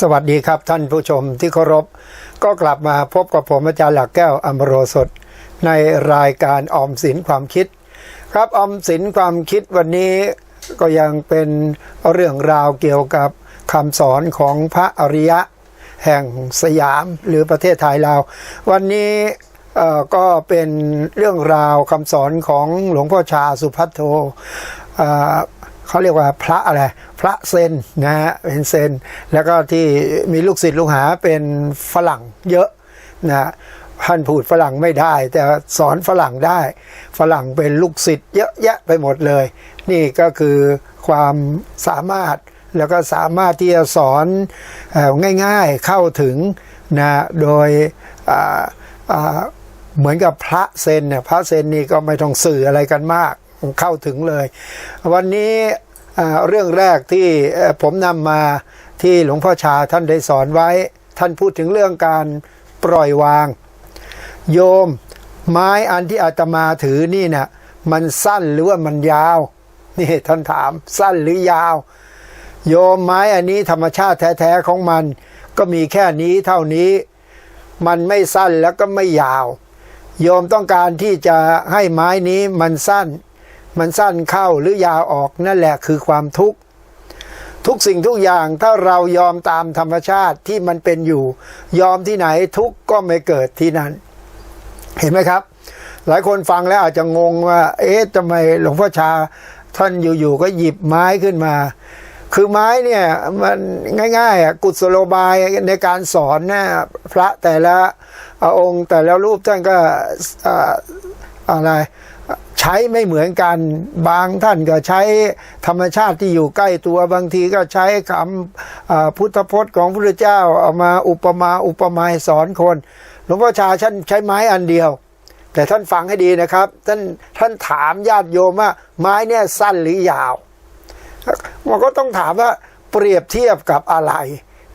สวัสดีครับท่านผู้ชมที่เคารพ ก็กลับมาพบกับผมอาจารย์หลักแก้วอมโรสดในรายการออมสินความคิด ครับออมสินความคิดวันนี้ก็ยังเป็นเรื่องราวเกี่ยวกับคำสอนของพระอริยะ แห่งสยามหรือประเทศไทยเรา วันนี้ก็เป็นเรื่องราวคำสอนของหลวงพ่อชาสุพัทโท เขาเรียกว่าพระอะไรพระเซนนะฮะเป็นเซน แล้วก็ที่มีลูกศิษย์ลูกหาเป็นฝรั่งเยอะนะฮะท่านพูดฝรั่งไม่ได้ แต่สอนฝรั่งได้ ฝรั่งเป็นลูกศิษย์เยอะแยะไปหมดเลย นี่ก็คือความสามารถแล้วก็สามารถที่จะสอนอง่ายๆเข้าถึงนะโดยเหมือนกับพระเซนเนี่ยพระเซนนี่ก็ไม่ต้องสื่ออะไรกันมาก เข้าถึงเลย วันนี้เรื่องแรกที่ผมนำมาที่หลวงพ่อชาท่านได้สอนไว้ ท่านพูดถึงเรื่องการปล่อยวาง โยมไม้อันที่อาตมาถือนี่นะ่ะมันสั้นหรือว่ามันยาว นี่ท่านถามสั้นหรือยาว โยมไม้อันนี้ธรรมชาติแท้ๆของมัน ก็มีแค่นี้เท่านี้ มันไม่สั้นแล้วก็ไม่ยาว โยมต้องการที่จะให้ไม้นี้มันสั้น มันสั้นเข้าหรือยาวออกนั่นแหละคือความทุกข์ ทุกสิ่งทุกอย่างถ้าเรายอมตามธรรมชาติที่มันเป็นอยู่ ยอมที่ไหนทุกข์ก็ไม่เกิดที่นั่นเห็นไหมครับ หลายคนฟังแล้วอาจจะงงว่า เอ๊ะทำไมหลวงพ่อชาท่านอยู่ๆก็หยิบไม้ขึ้นมา คือไม้เนี่ยมันง่ายๆอะกุศโลบายในการสอนนะพระแต่ละองค์แต่และรูปท่านก็อะไร ใช้ไม่เหมือนกันบางท่านก็ใช้ธรรมชาติที่อยู่ใกล้ตัวบางทีก็ใช้คำพุทธพจน์ของพระพุทธเจ้าเอามาอุปมาอุปไมยสอนคนหลวงพ่อชาท่านใช้ไม้อันเดียว แต่ท่านฟังให้ดีนะครับ ท่านท่านถามญาติโยมว่าไม้เนี่ยสั้นหรือยาวมันก็ต้องถามว่าเปรียบเทียบกับอะไร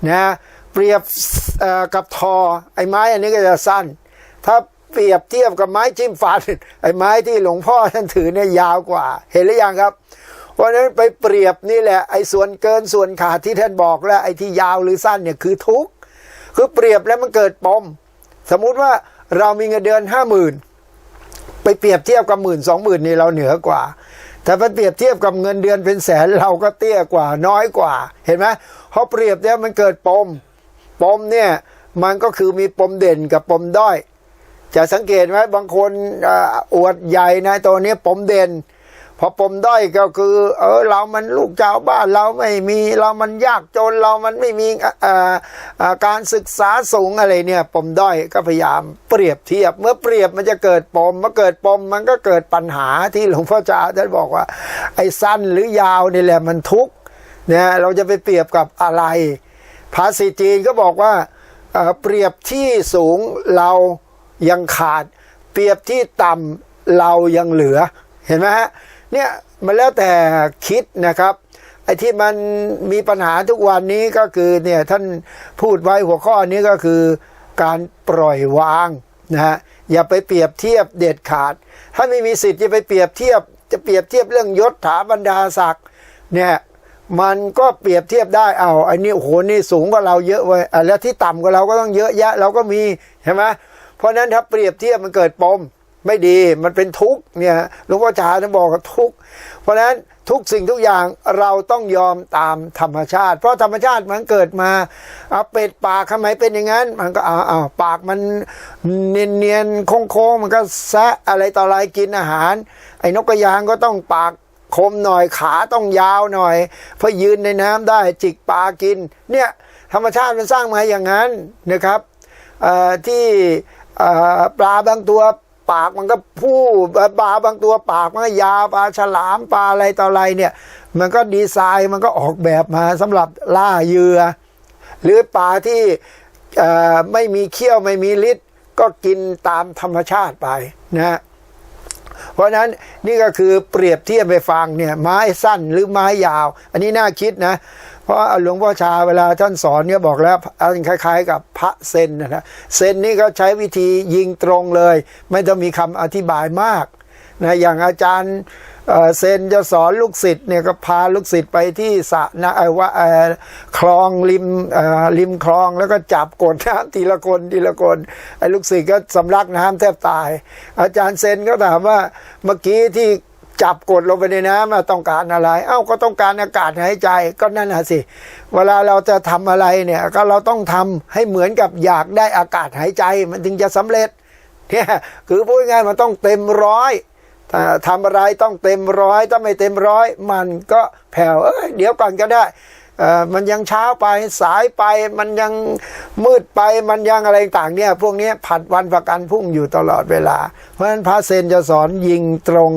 นะเปรียบกับทอไอ้ไม้อันนี้ก็จะสั้น ถ้า เปรียบเทียบกับไม้จิ้มฟันไอ้ไม้ที่หลวงพ่อท่านถือเนี่ยยาวกว่า เห็นหรือยังครับเพราะนั้นไปเปรียบนี่แหละไอ้ส่วนเกินส่วนขาดที่ท่านบอกแล้ว ไอ้ที่ยาวหรือสั้นเนี่ยคือทุกข์คือเปรียบแล้วมันเกิดปม สมมุติว่าเรามีเงินเดือนห้าหมื่นไปเปรียบเทียบกับหมื่นสองหมื่นนี่เราเหนือกว่าแต่ไปเปรียบเทียบกับเงินเดือนเป็นแสนเราก็เตี้ยกว่าน้อยกว่า เห็นไหมพอเปรียบแล้วมันเกิดปม ปมเนี่ยมันก็คือมีปมเด่นกับปมด้อย จะสังเกตไหมบางคนอวดใหญ่นะตัวนี้ปมเด่นพอปมด้อยก็คือ เออ เรามันลูกชาวบ้านเราไม่มีเรามันยากจนเรามันไม่มีการศึกษาสูงอะไรเนี่ย ปมด้อยก็พยายามเปรียบเทียบ เมื่อเปรียบมันจะเกิดปมเมื่อเกิดปมมันก็เกิดปัญหาที่หลวงพ่อจาท่านบอกว่า ไอ้สั้นหรือยาวนี่แหละมันทุกเนี่ยเราจะไปเปรียบกับอะไร ภาษีจีนก็บอกว่าเเปรียบที่สูงเรา ยังขาด เปรียบที่ต่ำเรายังเหลือเห็นไหมฮะเนี่ยมันแล้วแต่คิดนะครับไอ้ที่มันมีปัญหาทุกวันนี้ก็คือเนี่ยท่านพูดไว้หัวข้อนี้ก็คือการปล่อยวางนะฮะอย่าไปเปรียบเทียบเด็ดขาด ถ้าไม่มีสิทธิ์จะไปเปรียบเทียบ จะเปรียบเทียบเรื่องยศถาบรรดาศักดิ์เนี่ยมันก็เปรียบเทียบได้เอาไอ้นี่โอ้โหนี่สูงกว่าเราเยอะเว้ยอะแล้วที่ต่ำกว่าเราก็ต้องเยอะแยะ เราก็มีใช่ไหม เพราะนั้นถ้าเปรียบเทียบมันเกิดปมไม่ดีมันเป็นทุกข์เนี่ยหลวงพ่อชาท่านบอกว่าทุกข์เพราะฉะนั้นทุกสิ่งทุกอย่างเราต้องยอมตามธรรมชาติ เพราะธรรมชาติมันเกิดมาเอาเป็ดปากทำไมเป็นอย่างนั้น มันก็เอาเอาปากมันเนียนเนียนๆโค้งๆมันก็แซะอะไรต่ออะไรกินอาหาร ไอ้นกกระยางก็ต้องปากคมหน่อยขาต้องยาวหน่อย เพื่อยืนในน้ำได้จิกปลากิน เนี่ยธรรมชาติมันสร้างมาอย่างนั้นนะครับที่ ปลาบางตัวปากมันก็พูปลาบางตัวปากมันก็ยาปลาฉลามปลาอะไรต่ออะไรเนี่ย มันก็ดีไซน์มันก็ออกแบบมาสำหรับล่าเหยื่อหรือปลาที่ไม่มีเขี้ยวไม่มีฤทธิ์ก็กินตามธรรมชาติไปนะเพราะฉะนั้นนี่ก็คือเปรียบเทียบไปฟังเนี่ยไม้สั้นหรือไม้ยาว อันนี้น่าคิดนะ ราะหลวงพ่อชาเวลาท่านสอนเนี่ยบอกแล้วอันคล้าย ๆ กับพระเซนนะนะเซนนี่ก็ใช้วิธียิงตรงเลย ไม่ต้องมีคำอธิบายมากนะอย่างอาจารย์เซนจะสอนลูกศิษย์เนี่ยก็พาลูกศิษย์ไปที่สระนะเอ่อว่าคลองริมริมคลองแล้วก็จับกดน้ำทีละคนทีละคนไอ้ลูกศิษย์ก็สำลักน้ำแทบตาย อาจารย์เซนก็ถามว่าเมื่อกี้ที่ จับกดลงไปในน้ำต้องการอะไร เอ้าก็ต้องการอากาศหายใจก็นั่นน่ะสิ เวลาเราจะทำอะไรเนี่ยก็เราต้องทำให้เหมือนกับอยากได้อากาศหายใจมันถึงจะสำเร็จเนี่ยคือพูดง่ายมันต้องเต็มร้อยทำอะไรต้องเต็มร้อยถ้าไม่เต็มร้อย มันก็แผ่วเอ้ยเดี๋ยวก่อนก็ได้ มันยังเช้าไปสายไปมันยังมืดไปมันยังอะไรต่างเนี่ยพวกนี้ผัดวันประกันพุ่งอยู่ตลอดเวลา เพราะฉะนั้นพระเซนจะสอนยิงตรง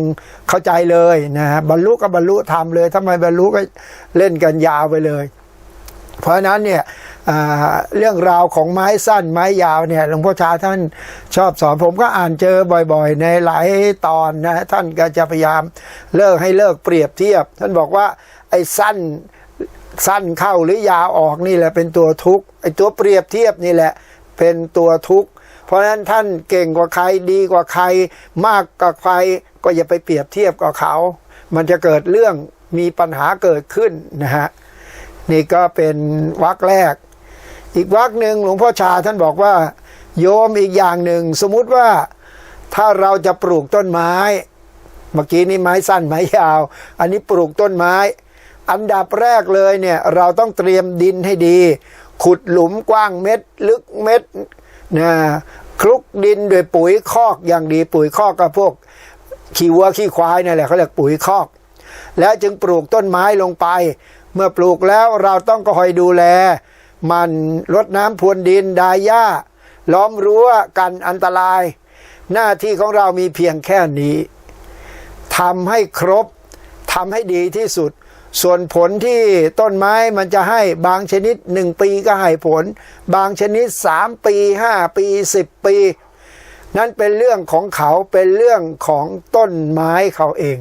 เข้าใจเลยนะฮะบรรลุก็บรรลุทำเลยถ้าไม่บรรลุก็เล่นกันยาวไปเลย เพราะฉะนั้นเนี่ยเรื่องราวของไม้สั้นไม้ยาวเนี่ยหลวงพ่อชาท่านชอบสอนผมก็อ่านเจอบ่อยๆ ในหลายตอนนะท่านก็จะพยายามเลิกให้เลิกเปรียบเทียบ ท่านบอกว่าไอ้สั้น สั้นเข้าหรือยาวออกนี่แหละเป็นตัวทุกข์ไอ้ตัวเปรียบเทียบนี่แหละ เป็นตัวทุกข์เพราะฉะนั้นท่านเก่งกว่าใครดีกว่าใคร มากกว่าใครก็อย่าไปเปรียบเทียบกับเขา มันจะเกิดเรื่องมีปัญหาเกิดขึ้นนะฮะนี่ก็เป็นวักแรก อีกวักหนึ่งหลวงพ่อชาท่านบอกว่า โยมอีกอย่างหนึ่ง สมมุติว่าถ้าเราจะปลูกต้นไม้ เมื่อกี้นี่ไม้สั้นไม้ยาว อันนี้ปลูกต้นไม้ อันดับแรกเลยเนี่ยเราต้องเตรียมดินให้ดี ขุดหลุมกว้างเม็ด ลึกเม็ดนะคลุกดินด้วยปุ๋ยคอกอย่างดีปุ๋ยคอกกับพวกขี้วัวขี้ควายนั่แหละเขาเรียกปุ๋ยคอก แล้วจึงปลูกต้นไม้ลงไป เมื่อปลูกแล้วเราต้องคอยดูแล มันรดน้ำพรวนดินดายหญ้า ล้อมรั้วกันอันตราย หน้าที่ของเรามีเพียงแค่นี้ทำให้ครบทำให้ดีที่สุด ส่วนผลที่ต้นไม้มันจะให้บางชนิดหนึ่งปีก็ให้ผล บางชนิดสามปีห้าปีสิบปี นั่นเป็นเรื่องของเขาเป็นเรื่องของต้นไม้เขาเอง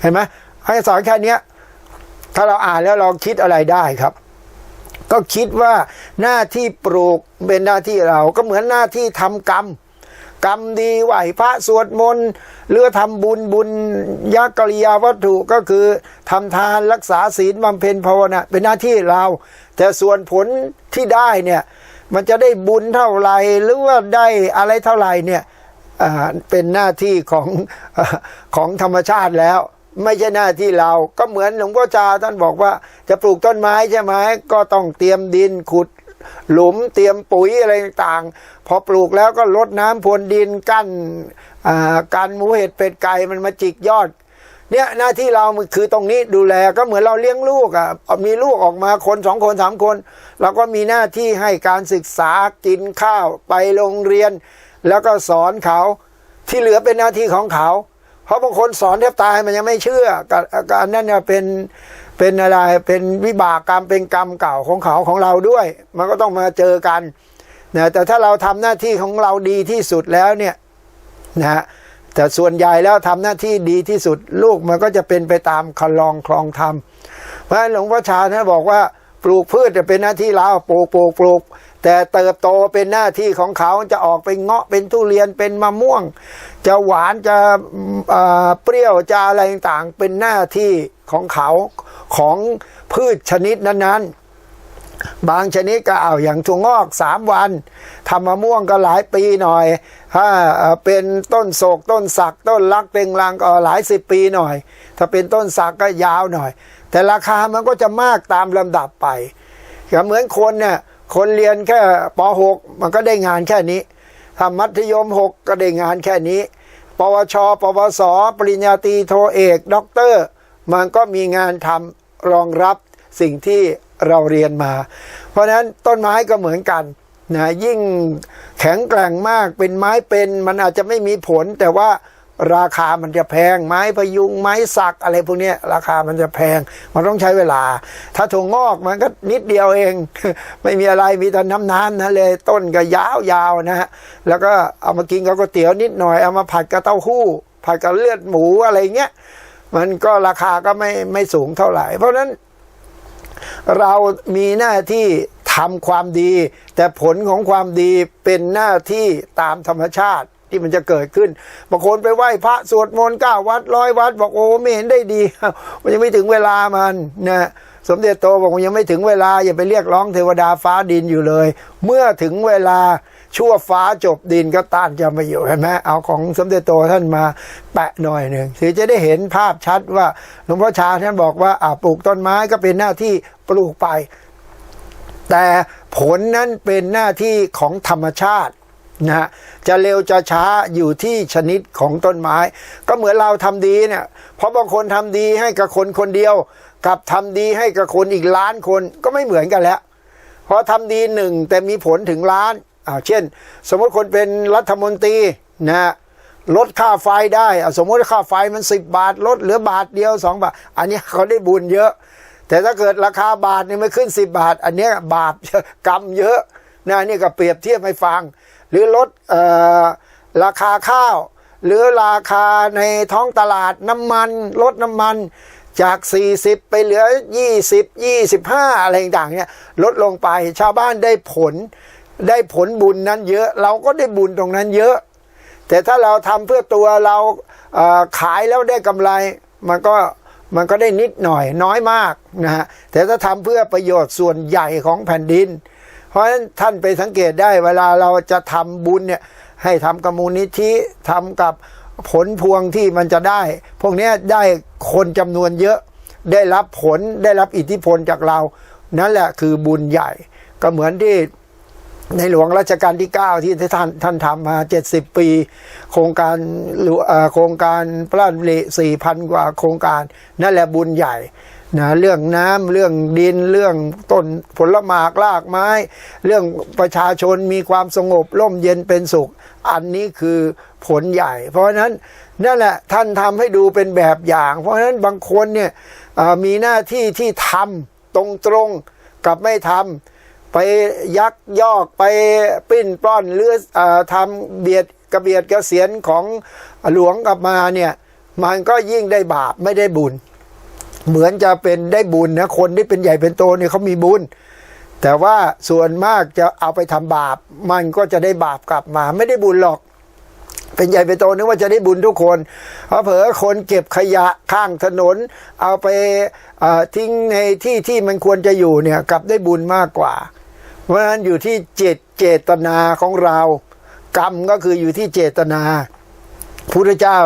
เห็นไหมให้สอนแค่นี้ถ้าเราอ่านแล้วเราคิดอะไรได้ครับ ก็คิดว่าหน้าที่ปลูกเป็นหน้าที่เราก็เหมือนหน้าที่ทำกรรม กรรมดีไหวพระสวดมนต์หรือทำบุญบุญยักกริยาวัตถุก็คือทำทานรักษาศีลบำเพ็ญภาวนาเป็นหน้าที่เรา แต่ส่วนผลที่ได้เนี่ยมันจะได้บุญเท่าไหร่หรือว่าได้อะไรเท่าไหร่เนี่ยเป็นหน้าที่ของของธรรมชาติแล้ว ไม่ใช่หน้าที่เรา ก็เหมือนหลวงพ่อจาท่านบอกว่าจะปลูกต้นไม้ใช่ไหมก็ต้องเตรียมดินขุด หลุมเตรียมปุ๋ยอะไรต่างๆ พอปลูกแล้วก็ลดน้ำพรวนดินกั้นการหมูเห็ดเป็ดไก่มันมาจิกยอด เนี่ยหน้าที่เราคือตรงนี้ดูแลก็เหมือนเราเลี้ยงลูกอะมีลูกออกมาคนสองคนสามคน เราก็มีหน้าที่ให้การศึกษากินข้าวไปโรงเรียน แล้วก็สอนเขาที่เหลือเป็นหน้าที่ของเขา เพราะบางคนสอนแทบตายมันยังไม่เชื่อการการนั่นเนี่ยเป็นเป็นอะไรเป็นวิบากกรรมเป็นกรรมเก่าของเขาของเราด้วย มันก็ต้องมาเจอกันนะแต่ถ้าเราทำหน้าที่ของเราดีที่สุดแล้วเนี่ยนะฮะแต่ส่วนใหญ่แล้วทำหน้าที่ดีที่สุดลูกมันก็จะเป็นไปตามคลองคลองธรรมเพราะหลวงพ่อชาท่านบอกว่าปลูกพืชจะเป็นหน้าที่เราปลูกปลูกปลูก แต่เติบโตเป็นหน้าที่ของเขาจะออกเป็นเงาะเป็นทุเรียนเป็นมะม่วง จะหวานจะเปรี้ยวจะอะไรต่างเป็นหน้าที่ของเขาของพืชชนิดนั้นๆบางชนิดก็เอาอย่างถั่วงอกสามวันทำมะม่วงก็หลายปีหน่อย ถ้าเป็นต้นโศกต้นสักต้นลักเต็งลังก็หลายสิบปีหน่อย ถ้าเป็นต้นสักก็ยาวหน่อย แต่ราคามันก็จะมากตามลำดับไปก็เหมือนคนเนี่ย คนเรียนแค่ป .6 มันก็ได้งานแค่นี้ถ้ามัธยม 6 ก็ได้งานแค่นี้ ปวช ปวส ปริญญาตรีโทเอกด็อกเตอร์ มันก็มีงานทำรองรับสิ่งที่เราเรียนมา เพราะฉะนั้นต้นไม้ก็เหมือนกันนะยิ่งแข็งแกร่งมากเป็นไม้เป็น มันอาจจะไม่มีผลแต่ว่า ราคามันจะแพงไม้พยุงไม้สักอะไรพวกนี้ราคามันจะแพง มันต้องใช้เวลา ถ้าถั่วงอกมันก็นิดเดียวเอง ไม่มีอะไรมีแต่น้ำน้ำนะเลยต้นก็ยาวๆนะฮะแล้วก็เอามากินกับก๋วยเตี๋ยวนิดหน่อยเอามาผัดกับเต้าหู้ ผัดกับเลือดหมูอะไรเงี้ยมันก็ราคาก็ไม่ไม่สูงเท่าไหร่ เพราะนั้น เรามีหน้าที่ทำความดี แต่ผลของความดีเป็นหน้าที่ตามธรรมชาติ ที่มันจะเกิดขึ้นบางคนไปไหว้พระสวดมนต์เก้าวัดร้อยวัด บอกโอ้ไม่เห็นได้ดี มันยังไม่ถึงเวลามันนะสมเด็จโตบอกว่ายังไม่ถึงเวลาอย่าไปเรียกร้องเทวดาฟ้าดินอยู่เลย เมื่อถึงเวลาชั่วฟ้าจบดินก็ต้านจะมาอยู่เห็นไหมเอาของสมเด็จโตท่านมาแปะหน่อยหนึ่งถึงจะได้เห็นภาพชัดว่าหลวงพ่อชาท่านบอกว่าอ่าปลูกต้นไม้ก็เป็นหน้าที่ปลูกไป แต่ผลนั้นเป็นหน้าที่ของธรรมชาติ นะฮะจะเร็วจะช้าอยู่ที่ชนิดของต้นไม้ ก็เหมือนเราทำดีเนี่ยเพราะบางคนทำดีให้กับคนคนเดียว กับทำดีให้กับคนอีกล้านคนก็ไม่เหมือนกันแล้วพอทำดีหนึ่งแต่มีผลถึงล้านอ่าเช่น สมมติคนเป็นรัฐมนตรีนะลดค่าไฟได้อะสมมติค่าไฟมันสิบบาทลดเหลือบาทเดียวสองบาท อันนี้เขาได้บุญเยอะ แต่ถ้าเกิดราคาบาทนี่ไม่ขึ้นสิบบาท อันนี้บาปกรรมเยอะนะนี่ก็เปรียบเทียบให้ฟัง หรือลดออราคาข้าว หรือราคาในท้องตลาดน้ำมันลดน้ำมันจาก 40 ไปเหลือ 20 25 อะไรต่างๆเนี่ยลดลงไปชาวบ้านได้ผลได้ผลบุญนั้นเยอะ เราก็ได้บุญตรงนั้นเยอะ แต่ถ้าเราทำเพื่อตัวเราเอ่อขายแล้วได้กำไร มันก็มันก็ได้นิดหน่อยน้อยมากนะฮะแต่ถ้าทำเพื่อประโยชน์ส่วนใหญ่ของแผ่นดิน เพราะฉะนั้นท่านไปสังเกตได้เวลาเราจะทำบุญเนี่ยให้ทำกับมูลนิธิทำกับผลพวงที่มันจะได้ พวกนี้ได้คนจำนวนเยอะได้รับผลได้รับอิทธิพลจากเรา นั่นแหละคือบุญใหญ่ ก็เหมือนที่ในหลวงรัชกาลที่ 9 ที่ท่านท่านทำมา 70 ปี โครงการโครงการพระราชดำริ4,000กว่าโครงการ นั่นแหละบุญใหญ่ นะเรื่องน้ำเรื่องดินเรื่องต้นผลหมากรากไม้ เรื่องประชาชนมีความสงบร่มเย็นเป็นสุข อันนี้คือผลใหญ่ เพราะฉะนั้นนั่นแหละท่านทำให้ดูเป็นแบบอย่าง เพราะฉะนั้นบางคนเนี่ยมีหน้าที่ที่ทำตรงๆกับไม่ทำไปยักยอกไปปิ้นปล้อนหรือออทำเบียดกระเบียดกระเสียนของหลวงกลับมาเนี่ยมันก็ยิ่งได้บาปไม่ได้บุญ เหมือนจะเป็นได้บุญนะคนที่เป็นใหญ่เป็นโตเนี่ยเขามีบุญ แต่ว่าส่วนมากจะเอาไปทำบาป มันก็จะได้บาปกลับมา ไม่ได้บุญหรอก เป็นใหญ่เป็นโตนึกว่าจะได้บุญทุกคนเพราะเผลอคนเก็บขยะข้างถนน เอาไปเอ่อทิ้งในที่ที่มันควรจะอยู่เนี่ยกลับได้บุญมากกว่า เพราะฉะนั้นอยู่ที่เจตเจตนาของเรา กรรมก็คืออยู่ที่เจตนาพุทธเจ้า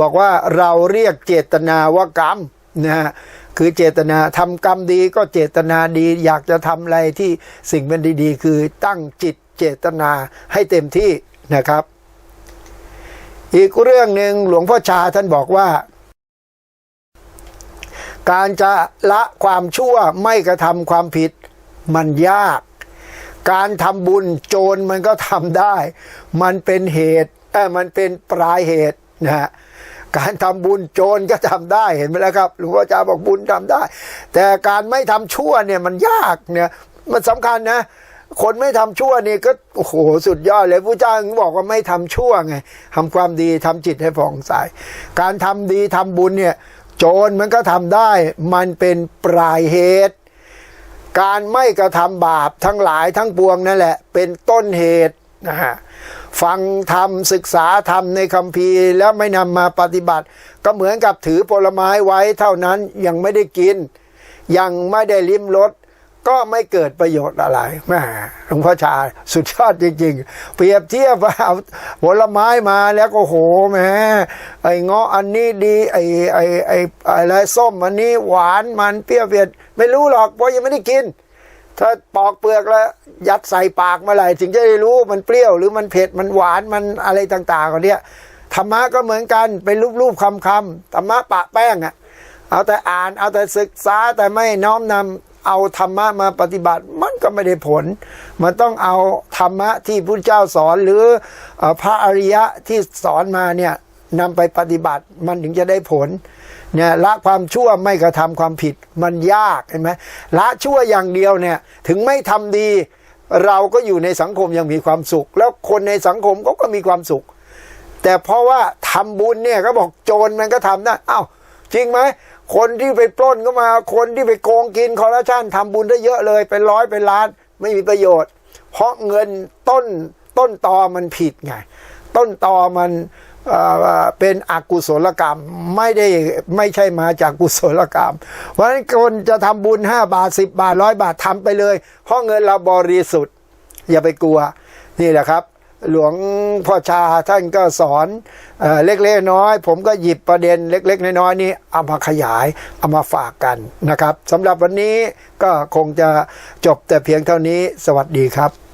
บอกว่าเราเรียกเจตนาว่ากรรม นะฮะคือเจตนาทำกรรมดีก็เจตนาดี อยากจะทำอะไรที่สิ่งเป็นดีๆ คือตั้งจิตเจตนาให้เต็มที่นะครับ อีกเรื่องหนึ่งหลวงพ่อชาท่านบอกว่า การจะละความชั่วไม่กระทำความผิดมันยาก การทำบุญโจรมันก็ทำได้ มันเป็นเหตุเออมันเป็นปลายเหตุนะฮะ การทำบุญโจรก็ทำได้เห็นไหมล่ะครับหลวงพ่อจาบอกบุญทำได้ แต่การไม่ทำชั่วเนี่ยมันยากเนี่ยมันสำคัญนะ คนไม่ทำชั่วนี่ก็โอ้โหสุดยอดเลยผู้เจ้าบอกว่าไม่ทำชั่วไงทำความดีทำจิตให้ผ่องใสการทำดีทำบุญเนี่ยโจรมันก็ทำได้ มันเป็นปลายเหตุการไม่กระทำบาปทั้งหลายทั้งปวงนั่นแหละ เป็นต้นเหตุนะฮะ ฟังธรรมศึกษาธรรมในคำพีแล้วไม่นำมาปฏิบัติ ก็เหมือนกับถือผลไม้ไว้เท่านั้นยังไม่ได้กิน ยังไม่ได้ลิ้มรสก็ไม่เกิดประโยชน์อะไรแม่หลวงพ่อชาสุดยอดจริง ๆ เปรียบเทียบว่าเอาผลไม้มาแล้วก็โหแหมไอ้เงาะอันนี้ดีไอ้ไอ้ไอ้อะไรส้มอันนี้หวานมันเปรี้ยวเผ็ดไม่รู้หรอกเพราะยังไม่ได้กิน ถ้าปอกเปลือกแล้ว ยัดใส่ปากเมื่อไหร่ถึงจะได้รู้มันเปรี้ยว หรือมันเผ็ดมันหวานมันอะไรต่างๆกันเนี้ยธรรมะก็เหมือนกันเป็นรูปๆคำๆธรรมะปะแป้งอะเอาแต่อ่านเอาแต่ศึกษาแต่ไม่น้อมนำเอาธรรมะมาปฏิบัติ มันก็ไม่ได้ผล มันต้องเอาธรรมะที่พระเจ้าสอนหรืออพระอริยะที่สอนมาเนี่ยนำไปปฏิบัติมันถึงจะได้ผล เนี่ยละความชั่วไม่กระทำความผิดมันยากเห็นไหมละชั่วอย่างเดียวเนี่ยถึงไม่ทำดี เราก็อยู่ในสังคมยังมีความสุข แล้วคนในสังคมก็ก็มีความสุข แต่เพราะว่าทำบุญเนี่ยก็บอกโจรมันก็ทำได้อ้าวจริงไหมคนที่ไปปล้นก็มา คนที่ไปโกงกินคอร์รัปชันทำบุญได้เยอะเลยเป็นร้อยเป็นล้านไม่มีประโยชน์ เพราะเงินต้นต้นตอมันผิดไง ต้นตอมัน เป็นอกุศลกรรมไม่ได้ไม่ใช่มาจากกุศลกรรม เพราะฉะนั้นคนจะทำบุญ 5 บาท 10 บาทร้อยบาททำไปเลยเพราะเงินเราบริสุทธิ์ อย่าไปกลัวนี่แหละครับ หลวงพ่อชาท่านก็สอนเอเล็กๆน้อยผมก็หยิบประเด็นเล็ก ๆ น้อยๆนี้เอามาขยายเอามาฝากกันนะครับสำหรับวันนี้ก็คงจะจบแต่เพียงเท่านี้สวัสดีครับ